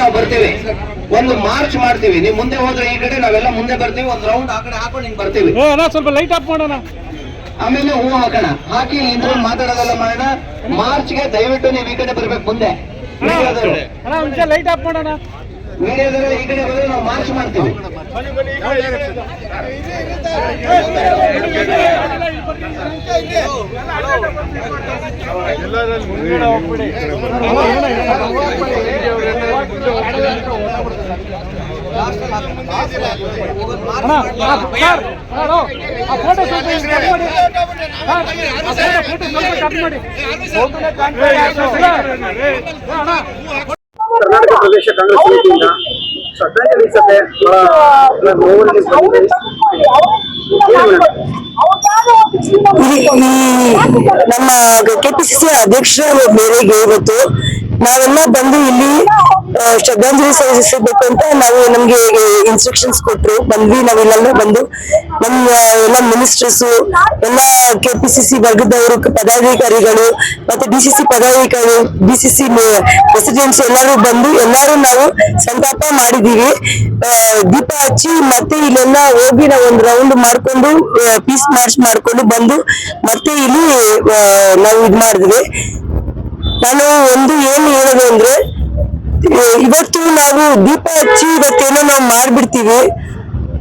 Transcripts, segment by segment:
ನಾವು ಬರ್ತೇವೆ. ಒಂದು ಮಾರ್ಚ್ ಮಾಡ್ತೀವಿ. ನೀವು ಮುಂದೆ ಹೋದ್ರೆ ಈ ಕಡೆ ನಾವೆಲ್ಲ ಮುಂದೆ ಬರ್ತೀವಿ. ಒಂದು ರೌಂಡ್ ಆ ಕಡೆ ಹಾಕೊಂಡು ಹಿಂಗ್ ಬರ್ತೀವಿ. ಸ್ವಲ್ಪ ಲೈಟ್ ಆಫ್ ಮಾಡೋಣ. ಆಮೇಲೆ ಹೂ ಹಾಕೋಣ. ಹಾಕಿ ಇಂದ್ರ ಮಾತಾಡೋದೆಲ್ಲ ಮಾಡೋಣ. ಮಾರ್ಚ್ಗೆ ದಯವಿಟ್ಟು ನೀವು ಈ ಕಡೆ ಬರ್ಬೇಕು ಮುಂದೆ. ಲೈಟ್ ಆಫ್ ಮಾಡೋಣ. ಮೀಡಿಯಾದವರು ಈ ಕಡೆ ಬಂದ್ರೆ ನಾವು ಮಾರ್ಚ್ ಮಾಡ್ತೀವಿ. ಅಣ್ಣ. ಪ್ರದೇಶ ಕಾಂಗ್ರೆಸ್ ಸಮಿತಿಯಿಂದ ಸಭೆ. ನಮ್ಮ ಕೆಪಿಸಿಸಿ ಅಧ್ಯಕ್ಷರ ಮೇರೆಗೆ ಇವತ್ತು ನಾವೆಲ್ಲ ಬಂದು ಇಲ್ಲಿ ಶ್ರದ್ಧಾಂಜಲಿ ಸಲ್ಲಿಸಬೇಕು ಅಂತ ನಾವು ನಮ್ಗೆ ಇನ್ಸ್ಟ್ರಕ್ಷನ್ಸ್ ಕೊಟ್ರು. ಬಂದ್ವಿ ನಾವೆಲ್ಲ ಬಂದು ನಮ್ಮ ಎಲ್ಲ ಮಿನಿಸ್ಟರ್ಸ್ ಎಲ್ಲ ಕೆಪಿಸಿಸಿ ವರ್ಗದವರು, ಪದಾಧಿಕಾರಿಗಳು, ಮತ್ತೆ ಡಿಸಿಸಿ ಸಿ ಸಿ ಪ್ರೆಸಿಡೆಂಟ್ಸ್ ಎಲ್ಲರೂ ಬಂದು ಎಲ್ಲರೂ ನಾವು ಸಂತಾಪ ಮಾಡಿದೀವಿ ದೀಪ ಹಚ್ಚಿ ಮತ್ತೆ ಇಲ್ಲೆಲ್ಲ ಹೋಗಿ ನಾವು ಒಂದು ರೌಂಡ್ ಮಾಡ್ಕೊಂಡು ಪೀಸ್ ಮಾರ್ಚ್ ಮಾಡ್ಕೊಂಡು ಬಂದು ಮತ್ತೆ ಇಲ್ಲಿ ನಾವು ಇದ್ ಮಾಡಿದ್ವಿ. ನಾನು ಒಂದು ಏನು ಹೇಳೋದು ಅಂದ್ರೆ ಇವತ್ತು ನಾವು ದೀಪ ಹಚ್ಚಿ ಇವತ್ತೇನೋ ನಾವು ಮಾಡ್ಬಿಡ್ತೀವಿ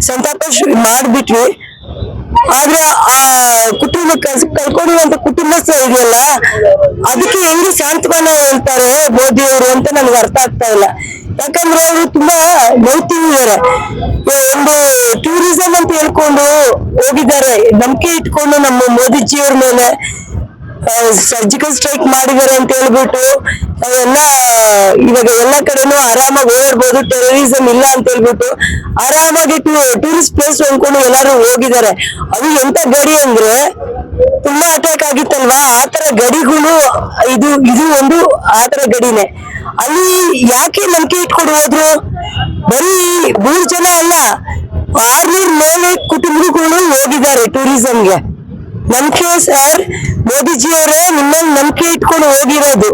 ಸಂತಾಪ ಮಾಡ್ಬಿಟ್ವಿ. ಆದ್ರೆ ಆ ಕುಟುಂಬ ಕಲ್ಕೊಂಡಿರುವಂತ ಕುಟುಂಬಸ್ಥರು ಇದೆಯಲ್ಲ, ಅದಕ್ಕೆ ಹೆಂಗೆ ಹೇಳ್ತಾರೆ ಮೋದಿ ಅವರು ಅಂತ ನನಗೆ ಅರ್ಥ ಆಗ್ತಾ ಇಲ್ಲ. ಯಾಕಂದ್ರೆ ಅವರು ತುಂಬಾ ನೋಡ್ತಿದ್ದಾರೆ ಒಂದು ಟೂರಿಸಂ ಅಂತ ಹೇಳ್ಕೊಂಡು ಹೋಗಿದ್ದಾರೆ. ನಂಬಿಕೆ ಇಟ್ಕೊಂಡು ನಮ್ಮ ಮೋದಿಜಿಯವ್ರ ಮೇಲೆ. ಸರ್ಜಿಕಲ್ ಸ್ಟ್ರೈಕ್ ಮಾಡಿದ್ದಾರೆ ಅಂತ ಹೇಳ್ಬಿಟ್ಟು ಎಲ್ಲ, ಇವಾಗ ಎಲ್ಲ ಕಡೆನೂ ಆರಾಮಾಗಿ ಓಡಾಡ್ಬೋದು ಟೆರರಿಸಂ ಇಲ್ಲ ಅಂತ ಹೇಳ್ಬಿಟ್ಟು, ಆರಾಮಾಗಿ ಟೂರಿಸ್ಟ್ ಪ್ಲೇಸ್ ಅನ್ಕೊಂಡು ಎಲ್ಲರೂ ಹೋಗಿದ್ದಾರೆ. ಅದು ಎಂತ ಗಡಿ ಅಂದ್ರೆ, ತುಂಬಾ ಅಟ್ಯಾಕ್ ಆಗಿತ್ತಲ್ವಾ? ಆತರ ಗಡಿಗಳು ಇದು ಇದು ಒಂದು ಆತರ ಗಡಿನೇ. ಅಲ್ಲಿ ಯಾಕೆ ನಂಬಿಕೆ ಇಟ್ಕೊಂಡು ಹೋದ್ರು? ಬರೀ ಮೂರ್ ಜನ ಅಲ್ಲ, ಆರ್ನೂರ್ ಮೇಲೆ ಕುಟುಂಬಗಳು ಹೋಗಿದ್ದಾರೆ ಟೂರಿಸಂಗೆ ನಂಬಿಕೆ ಸರ್ ಮೋದಿಜಿ ಅವರೇ ನಿಮ್ಮಲ್ಲಿ ನಂಬಿಕೆ ಇಟ್ಕೊಂಡು ಹೋಗಿರೋದು.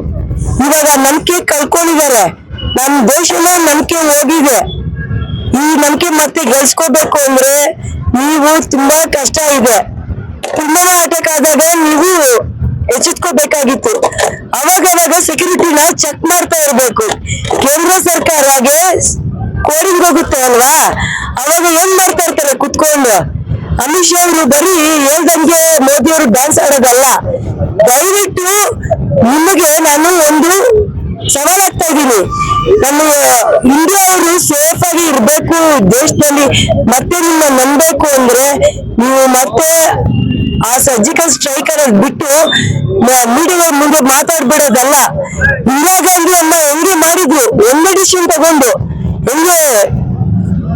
ಇವಾಗ ನಂಬಿಕೆ ಕಳ್ಕೊಂಡಿದ್ದಾರೆ. ನಮ್ಮ ದೇಶನ ನಂಬಿಕೆ ಹೋಗಿದೆ ಈ ನಂಬಿಕೆ ಮತ್ತೆ ಗೆಲ್ಸ್ಕೋಬೇಕು ಅಂದ್ರೆ ನೀವು ತುಂಬಾ ಕಷ್ಟ ಇದೆ. ತುಂಬಾ ಅಟ್ಯಾಕ್ ಆದಾಗ ನೀವು ಎಚ್ಚೆತ್ಕೋಬೇಕಾಗಿತ್ತು. ಅವಾಗವಾಗ ಅವಾಗ ಸೆಕ್ಯೂರಿಟಿನ ಚೆಕ್ ಮಾಡ್ತಾ ಇರ್ಬೇಕು. ಕೇಂದ್ರ ಸರ್ಕಾರಗೆ ಕೋರಿಂಗ್ ಹೋಗುತ್ತೆ ಅಲ್ವಾ? ಅವಾಗ ಏನ್ ಮಾಡ್ತಾ ಇರ್ತಾರೆ ಕುತ್ಕೊಂಡು? ಅಮಿತ್ ಶಾ ಅವರು ಬರೀ ಹೇಳ್ದಂಗೆ ಮೋದಿ ಅವರು ಡ್ಯಾನ್ಸ್ ಆಡೋದಲ್ಲ. ದಯವಿಟ್ಟು ನಿಮಗೆ ನಾನು ಒಂದು ಸವಾಲಾಗ್ತಾ ಇದ್ದೀನಿ. ನಮ್ಮ ಇಂಡಿಯಾ ಅವರು ಸೇಫ್ ಆಗಿ ಇರ್ಬೇಕು, ದೇಶದಲ್ಲಿ ಮತ್ತೆ ನಿಮ್ಮ ನಂಬಬೇಕು ಅಂದ್ರೆ ನೀವು ಮತ್ತೆ ಆ ಸರ್ಜಿಕಲ್ ಸ್ಟ್ರೈಕ್ ಅನ್ನೋದು ಬಿಟ್ಟು ಮೀಡಿಯಾ ಮುಂದೆ ಮಾತಾಡ್ಬಿಡೋದಲ್ಲ. ಇಂದಿರಾ ಗಾಂಧಿ ಅಮ್ಮ ಹೆಂಗೆ ಮಾಡಿದ್ರು ಒಂದೇ ಡಿಸಿಷನ್ ತಗೊಂಡು. ಹೆಂಗೆ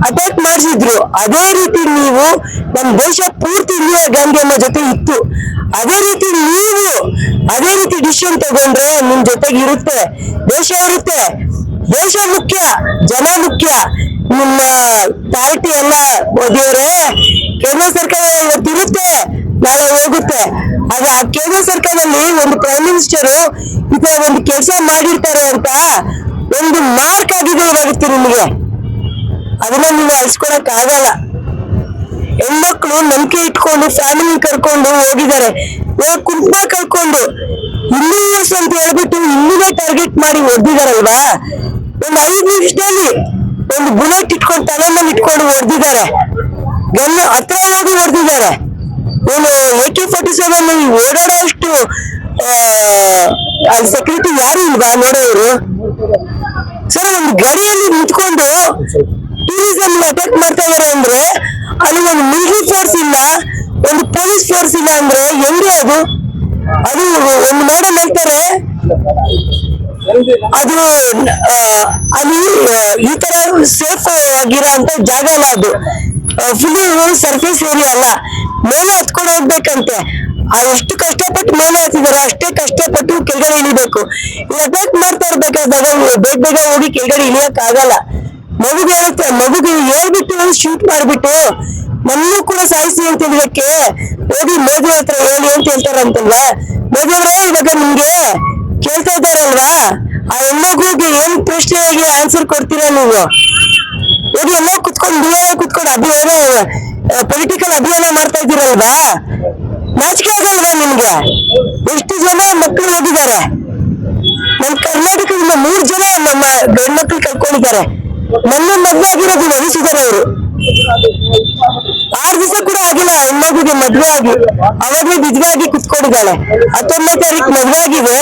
ಅಟ್ಯಾಕ್ ಮಾಡಿಸಿದ್ರು. ಅದೇ ರೀತಿ ನೀವು ನಮ್ಮ ದೇಶ ಪೂರ್ತಿ ಇಂದಿರಾ ಗಾಂಧಿ ಅಮ್ಮ ಜೊತೆ ಇತ್ತು. ಅದೇ ರೀತಿ ನೀವು ಅದೇ ರೀತಿ ಡಿಸಿಷನ್ ತಗೊಂಡ್ರೆ ನಿಮ್ ಜೊತೆಗೆ ಇರುತ್ತೆ. ದೇಶ ಇರುತ್ತೆ. ದೇಶ ಮುಖ್ಯ, ಜನ ಮುಖ್ಯ. ನಿಮ್ಮ ಪಾರ್ಟಿ ಎಲ್ಲ ಮೋದಿಯವರೇ, ಕೇಂದ್ರ ಸರ್ಕಾರ ಇವತ್ತು ಇರುತ್ತೆ. ನಾಳೆ ಹೋಗುತ್ತೆ. ಆದ್ರೆ ಆ ಕೇಂದ್ರ ಸರ್ಕಾರದಲ್ಲಿ ಒಂದು ಪ್ರೈಮ್ ಮಿನಿಸ್ಟರ್ ಈ ತರ ಒಂದು ಕೆಲಸ ಮಾಡಿರ್ತಾರೆ ಅಂತ ಒಂದು ಮಾರ್ಕ್ ಆಗಿದೆ ಇವಾಗುತ್ತೆ ನಿಮಗೆ? ಅದನ್ನ ನೀವು ಅಳಿಸ್ಕೊಳಕ್ ಆಗಲ್ಲ. ಹೆಣ್ಮಕ್ಳು ನಂಬಿಕೆ ಇಟ್ಕೊಂಡು ಫ್ಯಾಮಿಲಿ ಕರ್ಕೊಂಡು ಹೋಗಿದ್ದಾರೆ. ಕುಟುಂಬ ಕರ್ಕೊಂಡು years ಅಂತ ಹೇಳ್ಬಿಟ್ಟು ಇನ್ನೂನೇ ಟಾರ್ಗೆಟ್ ಮಾಡಿ ಹೊಡೆದಿದಾರಲ್ವಾ ಒಂದು ಐದು ನಿಮಿಷದಲ್ಲಿ ಒಂದು ಬುಲೆಟ್ ಇಟ್ಕೊಂಡು ತಲೆ ಮೇಲೆ ಇಟ್ಕೊಂಡು ಹೊಡೆದಿದ್ದಾರೆ ಗನ್ ಹತ್ರ ಹೋಗಿ ಹೊಡೆದಿದ್ದಾರೆ ಏನು ಎ ಕೆ ಫಾರ್ಟಿ ಸೆವೆನ್ ಓಡಾಡೋ ಅಷ್ಟು ಸೆಕ್ಯೂರಿಟಿ ಯಾರು ಇಲ್ವಾ ನೋಡೋರು ಸರ್ ಒಂದು ಗಡಿಯಲ್ಲಿ ನಿಂತ್ಕೊಂಡು ಟೂರಿಸಂ ಅಟ್ಯಾಕ್ ಮಾಡ್ತಾ ಇದಾರೆ ಅಂದ್ರೆ ಅಲ್ಲಿ ಒಂದು ಮಿಲಿಟರಿ ಫೋರ್ಸ್ ಇಲ್ಲ ಒಂದು ಪೊಲೀಸ್ ಫೋರ್ಸ್ ಇಲ್ಲ ಅಂದ್ರೆ ಹೆಂಗೆ ಅದು? ಅದು ಒಂದು ಮೇಡಮ್ ಹೇಳ್ತಾರೆ, ಅದು ಅಲ್ಲಿ ಈ ತರ ಸೇಫ್ ಆಗಿರೋ ಅಂತ ಜಾಗ ಅಲ್ಲ ಅದು. ಫುಲ್ ಸರ್ಫೇಸ್ ಏರಿಯಾ ಅಲ್ಲ. ಮೇಲೆ ಹತ್ಕೊಂಡು ಹೋಗ್ಬೇಕಂತೆ. ಎಷ್ಟು ಕಷ್ಟಪಟ್ಟು ಮೇಲೆ ಹತ್ತಿದಾರೆ, ಅಷ್ಟೇ ಕಷ್ಟಪಟ್ಟು ಕೆಳಗಡೆ ಇಳಿಬೇಕು. ಅಟ್ಯಾಕ್ ಮಾಡ್ತಾ ಇರ್ಬೇಕಾದಾಗ ಬೇಗ ಬೇಗ ಹೋಗಿ ಕೆಳಗಡೆ ಇಳಿಯಕ್ ಆಗಲ್ಲ ಮಗುಗೆ ಹೇಳುತ್ತೆ ಮಗುಗೆ ಹೇಳ್ಬಿಟ್ಟು ಶೂಟ್ ಮಾಡ್ಬಿಟ್ಟು ನನ್ನೂ ಕೂಡ ಸಾಯಿಸಿ ಅಂತ ಹೇಳಕ್ಕೆ ಹೋಗಿ ಮೋದಿ ಹತ್ರ ಹೇಳಿ ಅಂತ ಹೇಳ್ತಾರಂತಲ್ವಾ? ಮೋದಿ ಅವರೇ ಇವಾಗ ನಿಮ್ಗೆ ಕೇಳ್ತಾ ಇದ್ದಾರಲ್ವಾ? ಆ ಹೆಣ್ಮಗುಗೆ ಏನ್ ಪ್ರಶ್ನೆಗೆ ಆನ್ಸರ್ ಕೊಡ್ತೀರಾ ನೀವು? ಹೋಗಿ ಎಲ್ಲ ಕುತ್ಕೊಂಡು ದೂರ ಕುತ್ಕೊಂಡು ಅಭಿಯಾನ ಪೊಲಿಟಿಕಲ್ ಅಭಿಯಾನ ಮಾಡ್ತಾ ಇದ್ದೀರಲ್ವಾ? ನಾಚಿಕೆ ಆಗಲ್ವಾ ನಿಮ್ಗೆ. ಎಷ್ಟು ಜನ ಮಕ್ಕಳು ಹೋಗಿದ್ದಾರೆ ನಮ್ಮ ಕರ್ನಾಟಕದಿಂದ ಮೂರ್ ಜನ ನಮ್ಮ ಗಂಡ್ಮಕ್ಳು ಕಳ್ಕೊಂಡಿದ್ದಾರೆ ನನ್ನ ಮದ್ವೆ ಆಗಿರೋದು ನಡೆಸಿದ್ದಾರೆ ಅವರು. ಆರು ದಿವಸ ಕೂಡ ಆಗಿಲ್ಲ ಹೆಣ್ಮಗುಗೆ ಮದ್ವೆ ಆಗಿ, ಅವಾಗಲೇ ವಿಧವೆ ಆಗಿ ಕುತ್ಕೊಂಡಿದ್ದಾಳೆ. ಹತ್ತೊಂಬತ್ತು ತಾರೀಕು ಮದ್ವೆ ಆಗಿದೆ,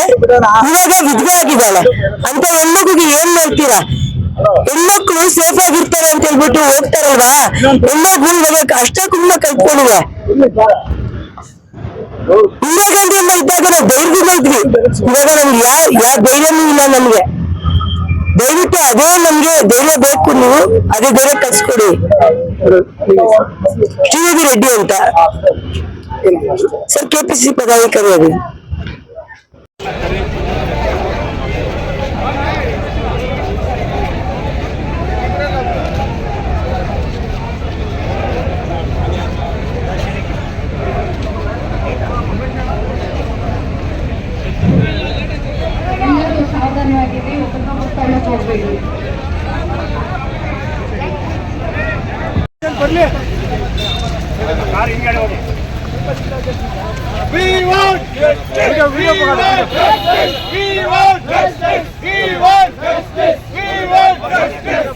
ಇವಾಗ ವಿಧವೆ ಆಗಿದ್ದಾಳೆ. ಅಂತ ಹೆಣ್ಮಗುಗೆ ಏನ್ ಮಾಡ್ತೀರಾ? ಹೆಣ್ಮಕ್ಳು ಸೇಫ್ ಆಗಿರ್ತಾರೆ ಅಂತ ಹೇಳ್ಬಿಟ್ಟು ಹೋಗ್ತಾರಲ್ವಾ? ಹೆಣ್ಮಕ್ಳು ಇವಾಗ ಅಷ್ಟ ಕುಂಬ ಕಲ್ತ್ಕೊಂಡಿವೆ ಇಂದಿರಾ ಗಾಂಧಿ ಅಮ್ಮ ಇದ್ದಾಗ ನಾವು ಧೈರ್ಯದಿಂದ ಇದ್ವಿ. ಇವಾಗ ನಮ್ಗೆ ಯಾವ ಯಾವ ಧೈರ್ಯನೂ ಇಲ್ಲ ನಮ್ಗೆ. ದಯವಿಟ್ಟು ಅದೇ ನಮ್ಗೆ ಧೈರ್ಯ ಬೇಕು ನೀವು ಅದೇ ಧೈರ್ಯ ಕಳ್ಸ್ಕೊಡಿ ಶ್ರೀದೇವಿ ರೆಡ್ಡಿ ಅಂತ ಸರ್ ಕೆಪಿಸಿ ಪದಾಧಿಕಾರಿ ಅದು ಬರ್ಲಿ We want justice. We want justice. We want justice. We want justice. We want justice.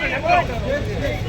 We want justice.